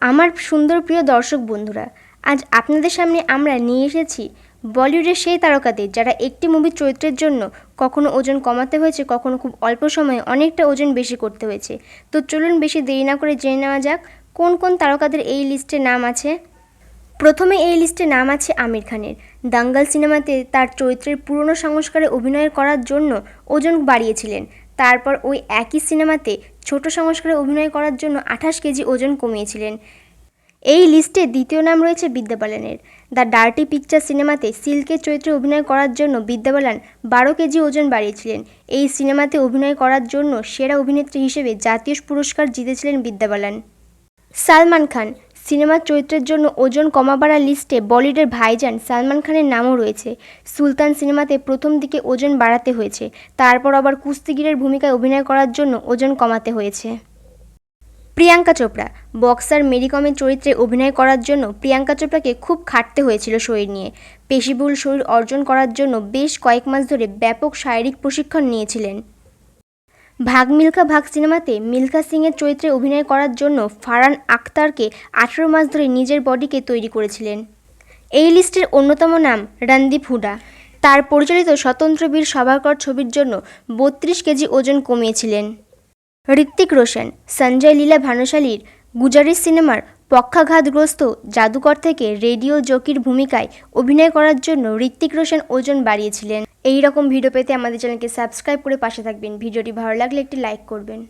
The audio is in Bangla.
আমার সুন্দর প্রিয় দর্শক বন্ধুরা, আজ আপনাদের সামনে আমরা নিয়ে এসেছি বলিউডের সেই তারকাদের যারা একটি মুভির চরিত্রের জন্য কখনো ওজন কমাতে হয়েছে, কখনো খুব অল্প সময়ে অনেকটা ওজন বেশি করতে হয়েছে। তো চলুন বেশি দেরি না করে জেনে নেওয়া যাক, কোন কোন তারকাদের এই লিস্টে নাম আছে? প্রথমে এই লিস্টে নাম আছে আমির খানের। দাঙ্গাল সিনেমাতে তার চরিত্রের পুরনো সংস্কারে অভিনয় করার জন্য ওজন বাড়িয়েছিলেন। তারপর ওই একই সিনেমাতে ছোট সংস্কারে অভিনয় করার জন্য আঠাশ কেজি ওজন কমিয়েছিলেন। এই লিস্টে দ্বিতীয় নাম রয়েছে বিদ্যা বালানের দ্য ডার্টি পিকচার সিনেমাতে সিল্কের চরিত্রে অভিনয় করার জন্য বিদ্যা বালান বারো কেজি ওজন বাড়িয়েছিলেন। এই সিনেমাতে অভিনয় করার জন্য সেরা অভিনেত্রী হিসেবে জাতীয় পুরস্কার জিতেছিলেন বিদ্যা বালান সালমান খান সিনেমার চরিত্রের জন্য ওজন কমাবাড়ার লিস্টে বলিউডের ভাইজান সালমান খানের নামও রয়েছে। সুলতান সিনেমাতে প্রথম দিকে ওজন বাড়াতে হয়েছে, তারপর আবার কুস্তিগিরের ভূমিকায় অভিনয় করার জন্য ওজন কমাতে হয়েছে। প্রিয়াঙ্কা চোপড়া, বক্সার মেরিকমের চরিত্রে অভিনয় করার জন্য প্রিয়াঙ্কা চোপড়াকে খুব খাটতে হয়েছিল শরীর নিয়ে। পেশিবুল শরীর অর্জন করার জন্য বেশ কয়েক মাস ধরে ব্যাপক শারীরিক প্রশিক্ষণ নিয়েছিলেন। ভাগ মিল্খা ভাগ সিনেমাতে মিল্খা সিংয়ের চরিত্রে অভিনয় করার জন্য ফারান আক্তারকে আঠেরো মাস ধরে নিজের বডিকে তৈরি করেছিলেন। এই লিস্টের অন্যতম নাম রণদীপ হুডা। তার পরিচালিত স্বতন্ত্র বীর সভাকর ছবির জন্য বত্রিশ কেজি ওজন কমিয়েছিলেন। ঋত্বিক রোশন, সঞ্জয় লীলা ভানুশালীর গুজারি সিনেমার পক্ষাঘাতগ্রস্ত জাদুকর থেকে রেডিও জকির ভূমিকায় অভিনয় করার জন্য ঋত্বিক রোশন ওজন বাড়িয়েছিলেন। এই রকম ভিডিও পেতে আমাদের চ্যানেলকে সাবস্ক্রাইব করে পাশে থাকবেন। ভিডিওটি ভালো লাগলে একটি লাইক করবেন।